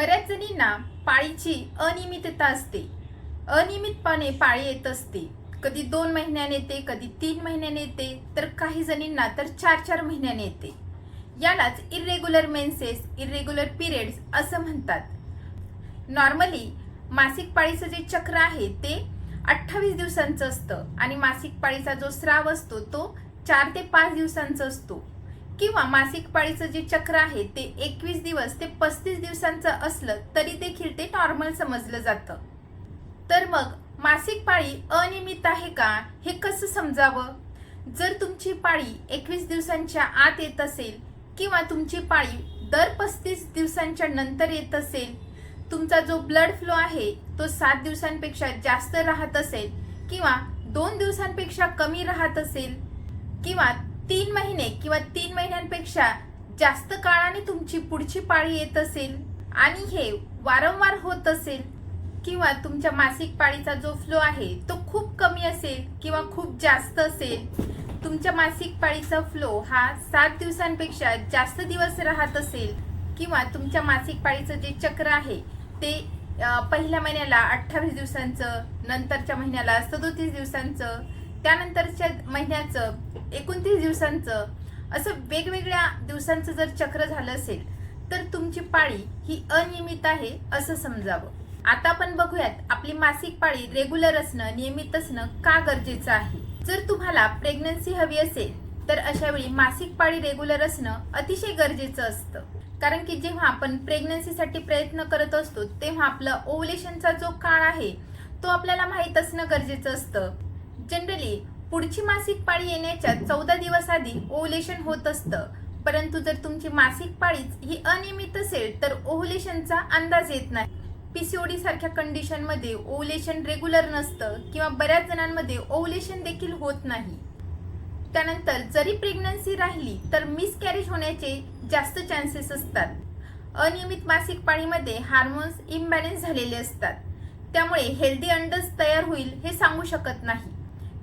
बऱ्याच जणींना पाळीची अनियमितता असते. अनियमितपणे पाळी येत असते. कधी दोन महिन्याने येते कधी तीन महिन्याने येते तर काही जणींना तर चार चार महिन्याने येते. यालाच इरेग्युलर मेन्सेस इरेग्युलर पिरियड्स असं म्हणतात. नॉर्मली मासिक पाळीचं जे चक्र आहे ते अठ्ठावीस दिवसांचं असतं. आणि मासिक पाळीचा जो स्राव असतो तो चार ते पाच दिवसांचा असतो. किंवा मासिक पाळीचं जे चक्र आहे ते एकवीस दिवस ते पस्तीस दिवसांचं असलं तरी देखील ते नॉर्मल समजलं जातं. तर मग मासिक पाळी अनियमित आहे का? हे कसं समजावं? जर तुमची पाळी एकवीस दिवसांच्या आत येत असेल किंवा तुमची पाळी दर पस्तीस दिवसांच्या नंतर येत असेल तुमचा जो ब्लड फ्लो आहे तो सात दिवसांपेक्षा जास्त राहत असेल किंवा दोन दिवसांपेक्षा कमी राहत असेल किंवा तीन महिने किंवा तीन महिन्यांपेक्षा जास्त काळाने तुमची पुढची पाळी येत असेल आणि हे वारंवार होत असेल किंवा तुमच्या मासिक पाळीचा जो फ्लो आहे तो खूप कमी असेल किंवा खूप जास्त असेल तुमच्या मासिक पाळीचा फ्लो हा सात दिवसांपेक्षा जास्त दिवस राहत असेल किंवा तुमच्या मासिक पाळीचं जे चक्र आहे ते पहिल्या महिन्याला अठ्ठावीस दिवसांचं नंतरच्या महिन्याला सदोतीस दिवसांचं त्यानंतरच्या महिन्याचं एकोणतीस दिवसांचं असं वेगवेगळ्या दिवसांचं जर चक्र झालं असेल तर तुमची पाळी ही अनियमित आहे असं समजावं. आता आपण बघूयात आपली मासिक पाळी रेग्युलर असणं नियमित असणं का गरजेचं आहे? जर तुम्हाला प्रेग्नन्सी हवी असेल तर अशा वेळी मासिक पाळी रेग्युलर असणं अतिशय गरजेचं असतं. कारण की जेव्हा आपण प्रेग्नन्सीसाठी प्रयत्न करत असतो तेव्हा आपलं ओव्हलेशनचा जो काळ आहे तो आपल्याला माहीत असणं गरजेचं असतं. जनरली पुढची मासिक पाळी येण्याच्या चौदा दिवस आधी ओव्युलेशन होत असतं. परंतु जर तुमची मासिक पाळीच ही अनियमित असेल तर ओव्युलेशनचा अंदाज येत नाही. पीसीओडी सारख्या कंडिशनमध्ये ओव्युलेशन रेग्युलर नसतं किंवा बऱ्याच जणांमध्ये ओव्युलेशन देखील होत नाही. त्यानंतर जरी प्रेग्नन्सी राहिली तर मिसकॅरेज होण्याचे जास्त चान्सेस असतात. अनियमित मासिक पाळीमध्ये हार्मोन्स इम्बॅलन्स झालेले असतात. त्यामुळे हेल्दी अंडस तयार होईल हे सांगू शकत नाही.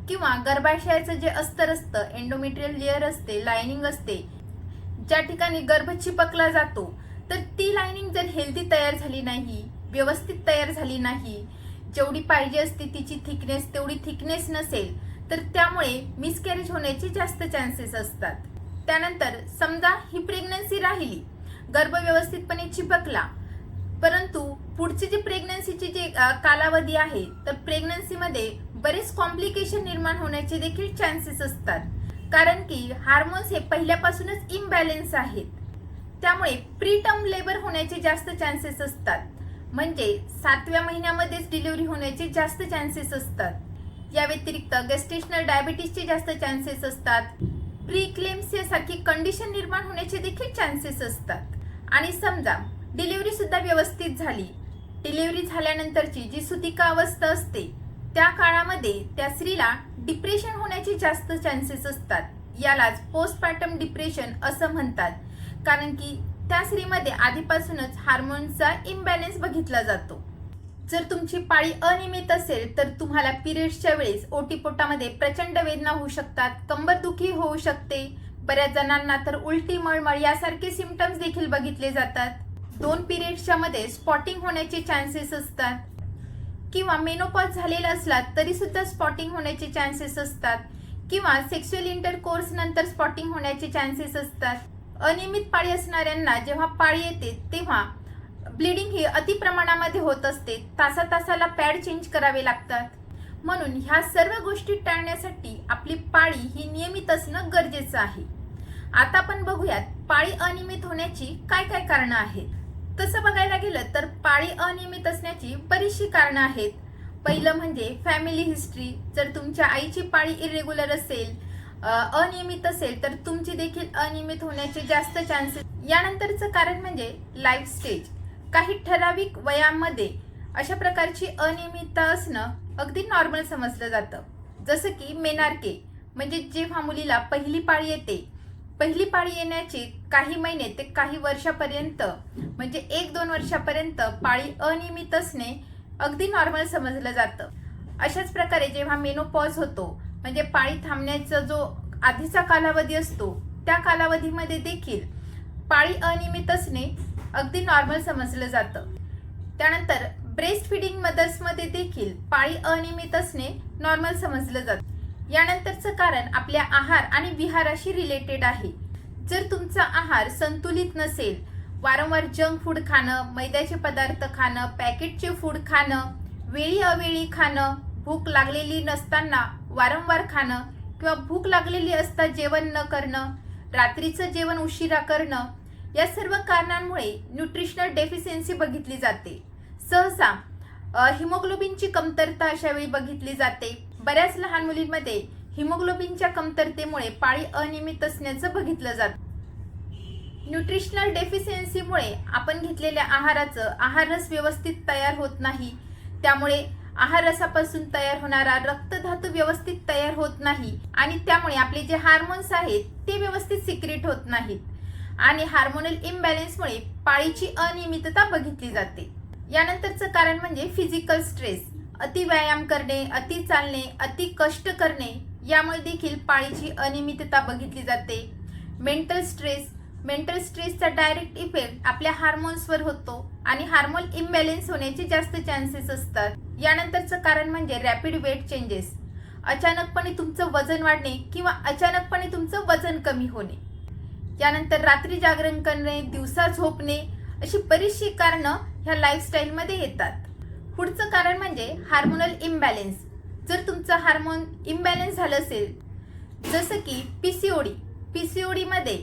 किंवा गर्भाशयाचं जे अस्तर असतं एंडोमेट्रियल लेअर असते लायनिंग असते ज्या ठिकाणी गर्भ चिपकला जातो तर ती लायनिंग जर हेल्दी तयार झाली नाही व्यवस्थित तयार झाली नाही जेवढी पाहिजे असते तिची थिकनेस तेवढी थिकनेस नसेल तर त्यामुळे मिसकॅरेज होण्याचे जास्त चान्सेस असतात. त्यानंतर समजा ही प्रेग्नन्सी राहिली गर्भ व्यवस्थितपणे चिपकला परंतु पुढची जी प्रेग्नन्सीची जी कालावधी आहे तर प्रेग्नन्सीमध्ये बरेच कॉम्प्लिकेशन निर्माण होण्याचे देखील चान्सेस असतात. कारण की हार्मोन्स हे पहिल्यापासूनच इम्बॅलेन्स आहेत. त्यामुळे प्रीटर्म लेबर होण्याचे जास्त चान्सेस असतात. म्हणजे सातव्या महिन्यामध्येच डिलिव्हरी होण्याचे जास्त चान्सेस असतात. या व्यतिरिक्त गेस्टेशनल डायबिटीसचे जास्त चान्सेस असतात. प्री क्लेम्सिया सारखी कंडिशन निर्माण होण्याचे देखील चान्सेस असतात. आणि समजा डिलिव्हरी सुद्धा व्यवस्थित झाली. डिलिव्हरी झाल्यानंतरची जी सुतिका अवस्था असते त्या काळामध्ये त्या स्त्रीला डिप्रेशन होण्याचे जास्त चान्सेस असतात. यालाच पोस्टपार्टम डिप्रेशन असं म्हणतात. कारण की त्या स्त्रीमध्ये आधीपासूनच हार्मोनचा इम्बॅलन्स बघितला जातो. जर तुमची पाळी अनियमित असेल तर तुम्हाला पिरियड्सच्या वेळेस ओटीपोटामध्ये प्रचंड वेदना होऊ शकतात कंबरदुखी होऊ शकते. बऱ्याच जणांना तर उलटी मळमळ यासारखे सिमटम्स देखील बघितले जातात. दोन पिरियड्सच्या मध्ये स्पॉटिंग होण्याचे चान्सेस असतात. किंवा मेनोपॉज झालेला असला तरी सुद्धा स्पॉटिंग होण्याचे चान्सेस असतात. किंवा सेक्शुअल इंटरकोर्स नंतर स्पॉटिंग होण्याचे चान्सेस असतात. अनियमित पाळी असणाऱ्यांना जेव्हा पाळी येते तेव्हा ब्लिडिंग ही अति प्रमाणामध्ये होत असते. तासा तासाला पॅड चेंज करावे लागतात. म्हणून ह्या सर्व गोष्टी टाळण्यासाठी आपली पाळी ही नियमित असणं गरजेचं आहे. आता आपण बघूयात पाळी अनियमित होण्याची काय काय कारणं आहेत. तसं बघायला गेलं तर पाळी अनियमित असण्याची बरीचशी कारणं आहेत. पहिलं म्हणजे फॅमिली हिस्ट्री जर तुमच्या आईची पाळी इरेग्युलर असेल अनियमित असेल तर तुमची देखील अनियमित होण्याचे जास्त चान्सेस यानंतरचं कारण म्हणजे लाईफ स्टेज काही ठराविक वयामध्ये अशा प्रकारची अनियमितता असणं अगदी नॉर्मल समजलं जातं. जसं की मेनार्के. म्हणजे जेव्हा मुलीला पहिली पाळी येते पहिली पाळी येण्याचे काही महिने ते काही वर्षापर्यंत म्हणजे एक दोन वर्षापर्यंत पाळी अनियमित असणे अगदी नॉर्मल समजलं जातं. अशाच प्रकारे जेव्हा मेनोपॉज होतो म्हणजे पाळी थांबण्याचा जो आधीचा कालावधी असतो त्या कालावधीमध्ये देखील पाळी अनियमित असणे अगदी नॉर्मल समजलं जातं. त्यानंतर ब्रेस्ट फिडिंग मदर्समध्ये देखील पाळी अनियमित असणे नॉर्मल समजलं जातं. यानंतरचं कारण आपल्या आहार आणि विहाराशी रिलेटेड आहे. जर तुमचा आहार संतुलित नसेल वारंवार जंक फूड खाणं मैद्याचे पदार्थ खाणं पॅकेटचे फूड खाणं वेळी अवेळी खाणं भूक लागलेली नसताना वारंवार खाणं किंवा भूक लागलेली असता जेवण न करणं रात्रीचं जेवण उशिरा करणं या सर्व कारणांमुळे न्यूट्रिशनल डेफिशियन्सी बघितली जाते. सहसा हिमोग्लोबिनची कमतरता अशावेळी बघितली जाते. बऱ्याच लहान मुलींमध्ये हिमोग्लोबिनच्या कमतरतेमुळे पाळी अनियमित असण्याचं बघितलं जातं. न्यूट्रिशनल डेफिशियन्सीमुळे आपण घेतलेल्या आहाराचं आहार रस व्यवस्थित तयार होत नाही. त्यामुळे आहार रसापासून तयार होणारा रक्तधातू व्यवस्थित तयार होत नाही आणि त्यामुळे आपले जे हार्मोन्स आहेत ते व्यवस्थित सिक्रेट होत नाहीत. आणि हार्मोनल इम्बॅलेन्समुळे पाळीची अनियमितता बघितली जाते. यानंतरचं कारण म्हणजे फिजिकल स्ट्रेस. अति व्यायाम करणे अति चालणे अति कष्ट करणे यामुळे देखील पाळीची अनियमितता बघितली जाते. मेंटल स्ट्रेस मेंटल स्ट्रेसचा डायरेक्ट इफेक्ट आपल्या हार्मोन्सवर होतो आणि हार्मोन इम्बॅलेन्स होण्याचे जास्त चान्सेस असतात. यानंतरचं कारण म्हणजे रॅपिड वेट चेंजेस अचानकपणे तुमचं वजन वाढणे किंवा अचानकपणे तुमचं वजन कमी होणे. यानंतर रात्री जागरण करणे दिवसा झोपणे अशी बरीचशी कारणं ह्या लाईफस्टाईलमध्ये येतात. पुढचं कारण म्हणजे हार्मोनल इम्बॅलेन्स. जर तुमचं हार्मोन इम्बॅलेन्स झालं असेल जसं की P C O D P C ओडीमध्ये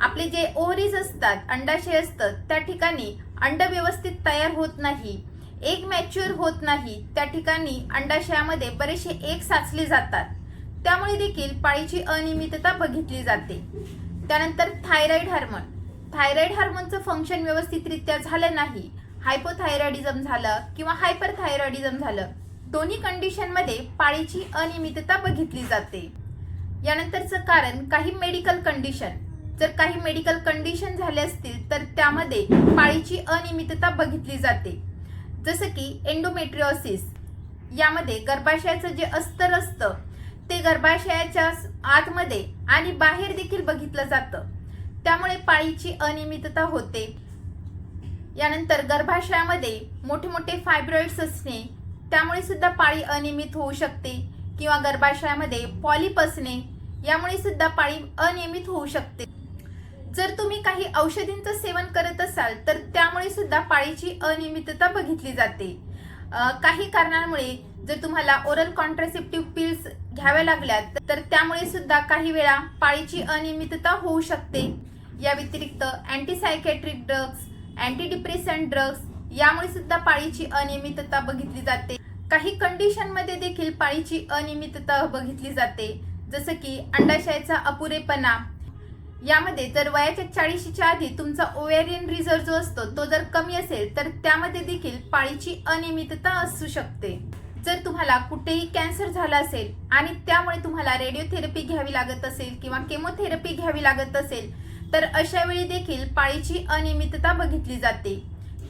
आपले जे ओव्हरीज असतात अंडाशय असतं त्या ठिकाणी अंड व्यवस्थित तयार होत नाही एक मॅच्युअर होत नाही त्या ठिकाणी अंडाशयामध्ये बरेचसे एक साचले जातात. त्यामुळे देखील पाळीची अनियमितता बघितली जाते. त्यानंतर थायरॉईड हार्मोन. थायरॉईड हार्मोनचं फंक्शन व्यवस्थितरित्या झालं नाही हायपोथायरॉइडिझम झालं किंवा हायपरथायरॉइडिझम झालं दोन्ही कंडिशनमध्ये पाळीची अनियमितता बघितली जाते. यानंतरचं कारण काही मेडिकल कंडिशन जर काही मेडिकल कंडिशन झाले असतील तर त्यामध्ये पाळीची अनियमितता बघितली जाते. जसं की एंडोमेट्रिओसिस यामध्ये गर्भाशयाचं जे अस्तर असतं ते गर्भाशयाच्या आतमध्ये आणि बाहेर देखील बघितलं जातं. त्यामुळे पाळीची अनियमितता होते. यानंतर गर्भाशयामध्ये मोठे मोठे फायब्रॉइड्स असणे त्यामुळे सुद्धा पाळी अनियमित होऊ शकते किंवा गर्भाशयामध्ये पॉलिप असणे यामुळे सुद्धा पाळी अनियमित होऊ शकते. जर तुम्ही काही औषधींचं सेवन करत असाल तर त्यामुळे सुद्धा पाळीची अनियमितता बघितली जाते. काही कारणांमुळे जर तुम्हाला ओरल कॉन्ट्रासेप्टिव्ह पिल्स घ्याव्या लागल्या तर त्यामुळे सुद्धा काही वेळा पाळीची अनियमितता होऊ शकते. या व्यतिरिक्त antipsychiatric drugs anti depression drugs यामुळे सुद्धा पाळीची अनियमितता बघितली जाते. काही कंडिशनमध्ये देखील पाळीची अनियमितता बघितली जाते. जसं की अंडाशयाचा अपुरेपणा. यामध्ये जर वयाच्या चाळीशीच्या आधी तुमचा ओव्हेरियन रिझर्व जो असतो तो जर कमी असेल तर त्यामध्ये देखील पाळीची अनियमितता असू शकते. जर तुम्हाला कुठेही कॅन्सर झाला असेल आणि त्यामुळे तुम्हाला रेडिओथेरपी घ्यावी लागत असेल किंवा केमोथेरपी घ्यावी लागत असेल तर अशा वेळी देखील पाळीची अनियमितता बघितली जाते.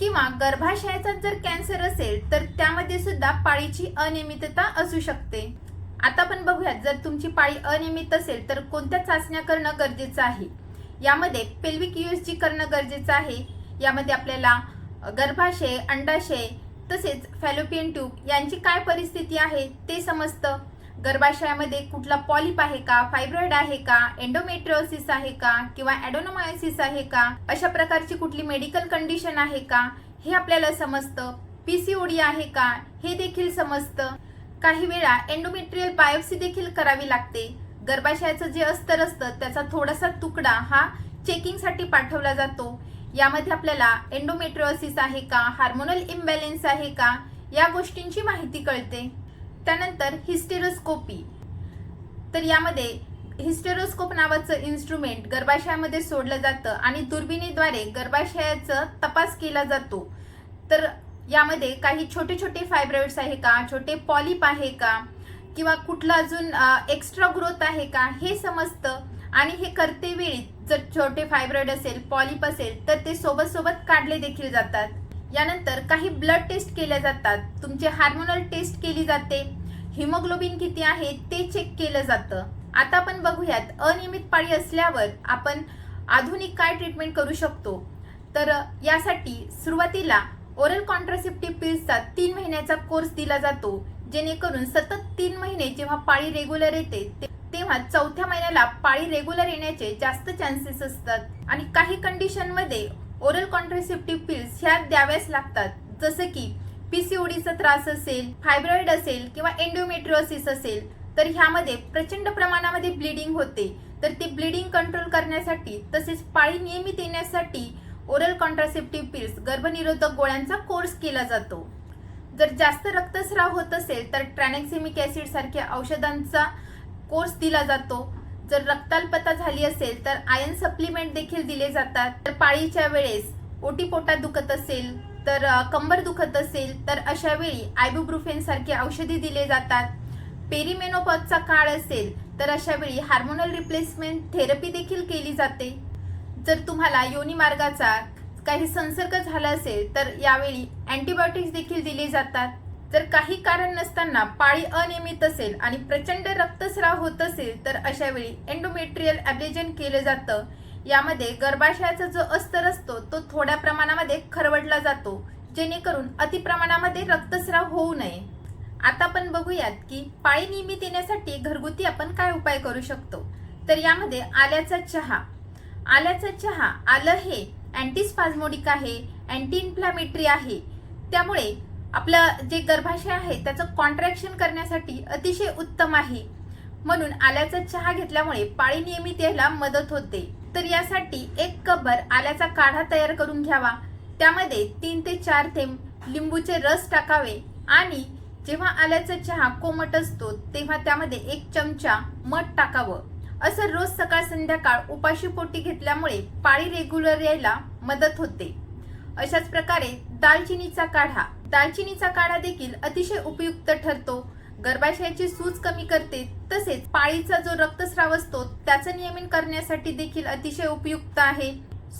किंवा गर्भाशयाचा जर कॅन्सर असेल तर त्यामध्ये सुद्धा पाळीची अनियमितता असू शकते. आता आपण बघूयात जर तुमची पाळी अनियमित असेल तर कोणत्या चाचण्या करणं गरजेचं आहे? यामध्ये पेल्विक यूएसजी करणं गरजेचं आहे यामध्ये आपल्याला गर्भाशय अंडाशय तसेच फॅलोपियन ट्यूब यांची काय परिस्थिती आहे ते समजतं. गर्भाशयामध्ये कुठला पॉलिप आहे का फायब्रॉइड आहे का एन्डोमेट्रिओसिस आहे का किंवा ॲडोनोमायोसिस आहे का अशा प्रकारची कुठली मेडिकल कंडिशन आहे का हे आपल्याला समजतं. पीसीओडी आहे का हे देखील समजतं. काही वेळा एंडोमेट्रियल बायोप्सी देखील करावी लागते. गर्भाशयाचं जे अस्तर असतं त्याचा थोडासा तुकडा हा चेकिंगसाठी पाठवला जातो. यामध्ये आपल्याला एन्डोमेट्रिओसिस आहे का हार्मोनल इम्बॅलेन्स आहे का या गोष्टींची माहिती कळते. त्यानंतर हिस्टेरोस्कोपी. तर यामध्ये हिस्टेरोस्कोप नावाचं इन्स्ट्रुमेंट गर्भाशयामध्ये सोडलं जातं आणि दुर्बिणीद्वारे गर्भाशयाचा तपास केला जातो. तर यामध्ये काही छोटे छोटे फायब्रॉइड्स आहे का? छोटे पॉलिप आहे का? किंवा कुठला अजून एक्स्ट्रा ग्रोथ आहे का? हे समजतं आणि हे करते वेळी जर छोटे फायब्रॉइड असेल पॉलिप असेल तर ते सोबत सोबत काढले देखील जातात. यानंतर काही ब्लड टेस्ट केल्या जातात. तुमचे हार्मोनल टेस्ट केली जाते. हिमोग्लोबिन किती आहे ते चेक केलं जातं. आता आपण बघूयात अनियमित पाळी असल्यावर आपण आधुनिक काय ट्रीटमेंट करू शकतो? तर यासाठी सुरुवातीला ओरल कॉन्ट्रासेप्टिव्ह पिल्सचा तीन महिन्याचा कोर्स दिला जातो जेणेकरून सतत तीन महिने जेव्हा पाळी रेग्युलर येते ते- तेव्हा चौथ्या महिन्याला पाळी रेग्युलर येण्याचे जास्त चान्सेस असतात. आणि काही कंडिशनमध्ये ओरल कॉन्ट्रेसेप्टिव्ह पिल्स ह्या द्याव्याच लागतात. जसं की पीसीओडीचा त्रास असेल फायब्रॉइड असेल किंवा एन्डोमेट्रिओसिस असेल तर ह्यामध्ये प्रचंड प्रमाणामध्ये ब्लिडिंग होते. तर ते ब्लिडिंग कंट्रोल करण्यासाठी तसेच पाळी नियमित येण्यासाठी ओरल कॉन्ट्रासेप्टिव्ह पिल्स गर्भनिरोधक गोळ्यांचा कोर्स केला जातो. जर जास्त रक्तस्राव होत असेल तर ट्रॅनेक्झेमिक ऍसिड सारख्या औषधांचा कोर्स दिला जातो. जर रक्ताल्पता झाली असेल तर आयर्न सप्लिमेंट देखील दिले जातात. तर पाळीच्या वेळेस ओटी पोटात दुखत असेल तर कंबर दुखत असेल तर अशा वेळी आयबुब्रुफेन सारखी औषधी दिले जातात. पेरिमेनोपॉजचा काळ असेल तर अशा वेळी हार्मोनल रिप्लेसमेंट थेरपी देखील केली जाते. जर तुम्हाला योनी मार्गाचा काही संसर्ग झाला असेल तर यावेळी अँटीबायोटिक्स देखील दिले जातात. जर काही कारण नसताना पाळी अनियमित असेल आणि प्रचंड रक्तस्राव होत असेल तर अशा वेळी एन्डोमेट्रियल ॲब्लेजन केलं जातं. यामध्ये गर्भाशयाचा जो अस्तर असतो तो थोड्या प्रमाणामध्ये खरवडला जातो जेणेकरून अतिप्रमाणामध्ये रक्तस्राव होऊ नये. आता आपण बघूयात की पाळी नियमित येण्यासाठी घरगुती आपण काय उपाय करू शकतो? तर यामध्ये आल्याचा चहा. आल्याचा चहा आलं हे अँटीस्पाझमोडिक आहे अँटी इन्फ्लॅमेटरी आहे. त्यामुळे आपलं जे गर्भाशय आहे त्याचं कॉन्ट्रॅक्शन करण्यासाठी अतिशय उत्तम आहे. म्हणून आल्याचा चहा घेतल्यामुळे पाळी नियमित यायला मदत होते. तर यासाठी एक कपभर आल्याचा काढा तयार करून घ्यावा. त्यामध्ये तीन ते चार थेंब लिंबूचे रस टाकावे आणि जेव्हा आल्याचा चहा कोमट असतो तेव्हा त्यामध्ये एक चमचा मध टाकावं. असं रोज सकाळ संध्याकाळ उपाशी पोटी घेतल्यामुळे पाळी रेग्युलर यायला मदत होते. अशाच प्रकारे दालचिनीचा काढा दालचिनीचा काढा देखील अतिशय उपयुक्त ठरतो. गर्भाशयाची सूज कमी करते तसेच पाळीचा जो रक्तस्राव असतो त्याचं नियमन करण्यासाठी देखील अतिशय उपयुक्त आहे.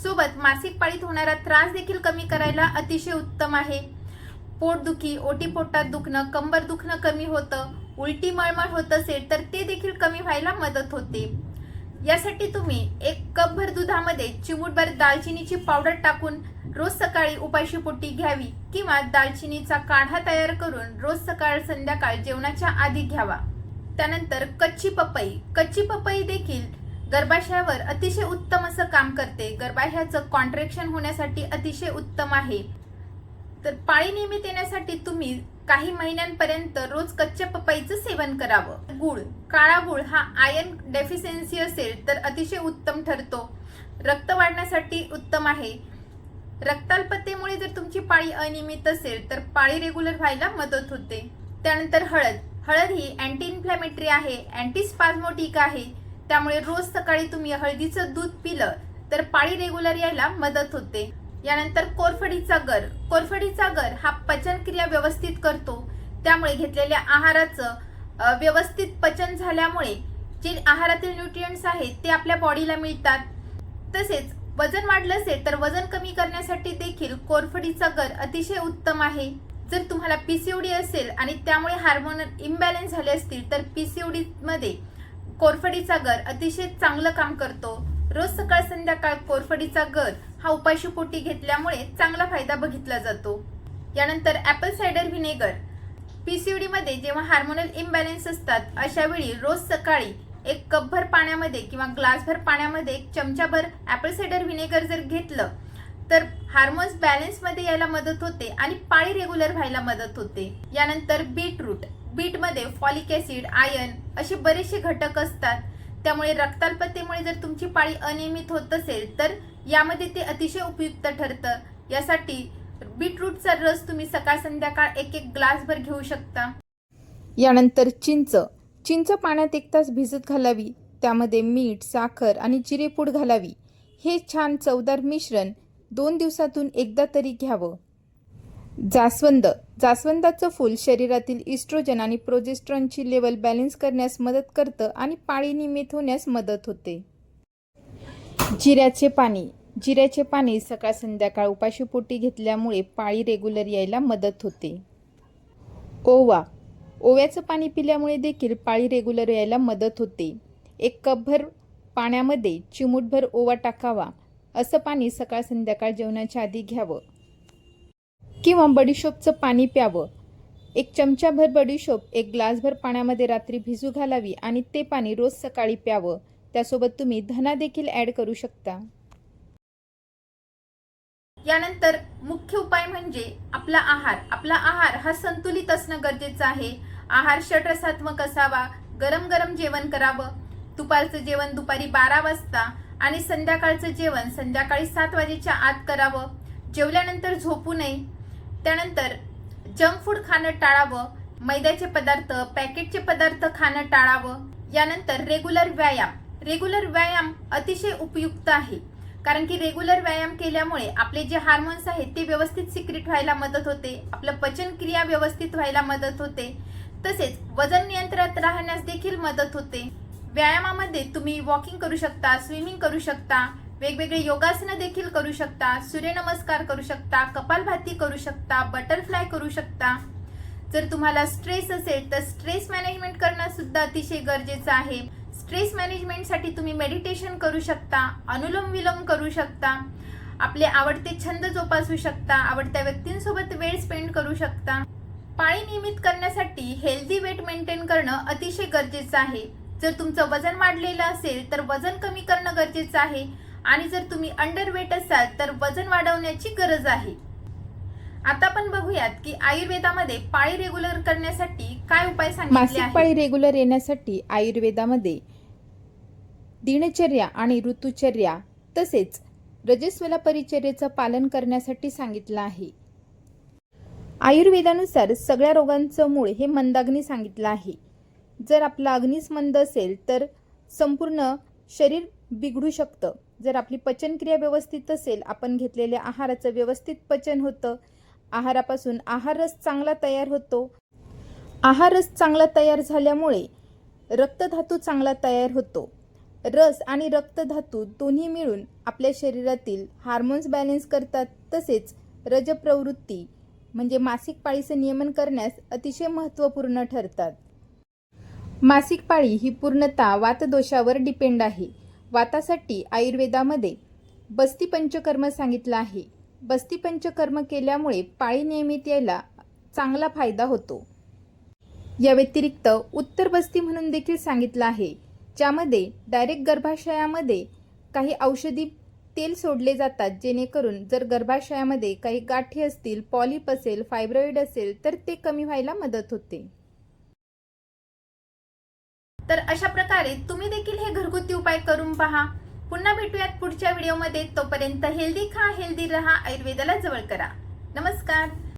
सोबत मासिक पाळीत होणारा त्रास देखील कमी करायला अतिशय उत्तम आहे. पोटदुखी ओटी पोटात दुखणं कंबर दुखणं कमी होतं उलटी मळमळ होत असेल तर ते देखील कमी व्हायला मदत होते. यासाठी तुम्ही एक कपभर दुधामध्ये चिमूटभर दालचिनीची पावडर टाकून रोज सकाळी उपाशी पोटी घ्यावी किंवा दालचिनीचा काढा तयार करून रोज सकाळ संध्याकाळ जेवणाच्या आधी घ्यावा. त्यानंतर कच्ची पपई. कच्ची पपई देखील गर्भाशयावर अतिशय उत्तम असं काम करते. गर्भाशयाचं कॉन्ट्रॅक्शन होण्यासाठी अतिशय उत्तम आहे. तर पाळी नियमित येण्यासाठी तुम्ही काही महिन्यांपर्यंत रोज कच्च्या पपईचं सेवन करावं. गुळ काळा गुळ हा आयर्न डेफिशियन्सी असेल तर अतिशय उत्तम ठरतो. रक्त वाढण्यासाठी उत्तम आहे. रक्ताल्पतेमुळे जर तुमची पाळी अनियमित असेल तर पाळी रेग्युलर व्हायला मदत होते. त्यानंतर हळद. हळद ही अँटी इन्फ्लॅमेटरी आहे अँटी स्पाझमोटिक आहे. त्यामुळे रोज सकाळी तुम्ही हळदीचं दूध पिलं तर पाळी रेग्युलर यायला मदत होते. यानंतर कोरफडीचा गर. कोरफडीचा गर हा पचनक्रिया व्यवस्थित करतो. त्यामुळे घेतलेल्या आहाराचं व्यवस्थित पचन झाल्यामुळे जे आहारातील न्यूट्रियंट्स आहेत ते आपल्या बॉडीला मिळतात. तसेच वजन वाढलं असेल तर वजन कमी करण्यासाठी देखील कोरफडीचा गर अतिशय उत्तम आहे. जर तुम्हाला पीसीओडी असेल आणि त्यामुळे हार्मोनल इम्बॅलन्स झाले असतील तर पीसीओडी मध्ये कोरफडीचा गर अतिशय चांगलं काम करतो. रोज सकाळ संध्याकाळ कोरफडीचा गर हा उपाशी पोटी घेतल्यामुळे चांगला फायदा बघितला जातो. यानंतर apple cider vinegar P C डीमध्ये जेव्हा हार्मोनल इम्बॅलन्स असतात अशा वेळी रोज सकाळी एक कपभर पाण्यामध्ये किंवा ग्लासभर पाण्यामध्ये एक चमचाभर ॲपल सायडर व्हिनेगर जर घेतलं तर हार्मोन्स बॅलन्समध्ये यायला मदत होते आणि पाळी रेग्युलर व्हायला मदत होते. यानंतर बीटरूट बीटमध्ये फॉलिक ॲसिड आयर्न असे बरेचसे घटक असतात. त्यामुळे रक्ताल्पतेमुळे जर तुमची पाळी अनियमित होत असेल तर यामध्ये ते अतिशय उपयुक्त ठरतं. यासाठी बीटरूटचा रस तुम्ही सकाळ संध्याकाळ एक एक ग्लासभर घेऊ शकता. यानंतर चिंच. चिंच पाण्यात एक तास भिजत घालावी. त्यामध्ये मीठ साखर आणि जिरेपूड घालावी. हे छान चवदार मिश्रण दोन दिवसातून एकदा तरी घ्यावं. जास्वंद. जास्वंदाचं फूल शरीरातील इस्ट्रोजन आणि प्रोजेस्ट्रॉनची लेवल बॅलन्स करण्यास मदत करतं आणि पाळी नियमित होण्यास मदत होते. जिऱ्याचे पाणी. जिऱ्याचे पाणी सकाळ संध्याकाळ उपाशीपोटी घेतल्यामुळे पाळी रेग्युलर यायला मदत होते. ओवा. ओव्याचं पाणी पिल्यामुळे देखील पाळी रेग्युलर यायला मदत होते. एक कपभर पाण्यामध्ये चिमूटभर ओवा टाकावा. असं पाणी सकाळ संध्याकाळ जेवणाच्या आधी घ्यावं. किंवा बडीशोपचं पाणी प्यावं. एक चमचाभर बडीशोप एक ग्लासभर पाण्यामध्ये रात्री भिजू घालावी आणि ते पाणी रोज सकाळी प्यावं. त्यासोबत तुम्ही धना देखील ॲड करू शकता. यानंतर मुख्य उपाय म्हणजे आपला आहार. आपला आहार हा संतुलित असणं गरजेचं आहे. आहार षटरसात्मक असावा. गरम गरम जेवण करावं. दुपारचं जेवण दुपारी बारा वाजता आणि संध्याकाळचं जेवण संध्याकाळी सात वाजेच्या आत करावं. जेवल्यानंतर झोपू नये. त्यानंतर जंक फूड खाणं टाळावं. मैद्याचे पदार्थ पॅकेटचे पदार्थ खाणं टाळावं. यानंतर रेग्युलर व्यायाम. रेग्युलर व्यायाम अतिशय उपयुक्त आहे. कारण की रेग्युलर व्यायाम केल्यामुळे आपले जे हार्मोन्स आहेत ते व्यवस्थित सिक्रिट व्हायला मदत होते. आपलं पचनक्रिया व्यवस्थित व्हायला मदत होते. तसेच वजन नियंत्रणात राहण्यास देखील मदत होते. व्यायामामध्ये तुम्ही वॉकिंग करू शकता स्विमिंग करू शकता वेगवेगळे योगासनं देखील करू शकता सूर्यनमस्कार करू शकता कपालभाती करू शकता बटरफ्लाय करू शकता. जर तुम्हाला स्ट्रेस असेल तर स्ट्रेस मॅनेजमेंट करणं सुद्धा अतिशय गरजेचं आहे. स्ट्रेस मॅनेजमेंटसाठी तुम्ही मेडिटेशन करू शकता अनुलोम विलोम करू शकता आपले आवडते छंद जोपासू शकता आवडत्या व्यक्तींसोबत वेळ स्पेंड करू शकता. पाळी नियमित करण्यासाठी हेल्दी वेट मेंटेन करणं अतिशय गरजेचं आहे. जर तुमचं वजन वाढलेलं असेल तर वजन कमी करणं गरजेचं आहे. आणि जर तुम्ही अंडर वेट असाल तर वजन वाढवण्याची गरज आहे. आता आपण बघूयात की आयुर्वेदामध्ये पाळी रेग्युलर करण्यासाठी काय उपाय सांगितले मासिक आहेत? पाळी रेग्युलर येण्यासाठी आयुर्वेदामध्ये दिनचर्या आणि ऋतुचर्या तसेच रजस्वला परिचर्येचं पालन करण्यासाठी सांगितलं आहे. आयुर्वेदानुसार सगळ्या रोगांचं मूळ हे मंदाग्नी सांगितलं आहे. जर आपला अग्नीच मंद असेल तर संपूर्ण शरीर बिघडू शकतं. जर आपली पचनक्रिया व्यवस्थित असेल आपण घेतलेल्या आहाराचं व्यवस्थित पचन होतं. आहारापासून आहारस चांगला तयार होतो. आहारस चांगला तयार झाल्यामुळे रक्तधातू चांगला तयार होतो. रस आणि रक्तधातू दोन्ही मिळून आपल्या शरीरातील हार्मोन्स बॅलेन्स करतात तसेच रजप्रवृत्ती म्हणजे मासिक पाळीचं नियमन करण्यास अतिशय महत्त्वपूर्ण ठरतात. मासिक पाळी ही पूर्णतः वातदोषावर डिपेंड आहे. वातासाठी आयुर्वेदामध्ये बस्ती पंचकर्म सांगितलं आहे. बस्ती पंचकर्म केल्यामुळे पाळी नियमित यायला चांगला फायदा होतो. या व्यतिरिक्त उत्तर बस्ती म्हणून देखील सांगितलं आहे. ज्यामध्ये डायरेक्ट गर्भाशयामध्ये काही औषधी तेल सोडले जातात जेणेकरून जर गर्भाशयामध्ये काही गाठी असतील पॉलिप असेल फायब्रॉइड असेल तर ते कमी व्हायला मदत होते. तर अशा प्रकारे तुम्ही देखील हे घरगुती उपाय करून पहा. पुन्हा भेटूयात पुढच्या व्हिडिओमध्ये तोपर्यंत हेल्दी खा हेल्दी रहा आयुर्वेदाला जवळ करा. नमस्कार!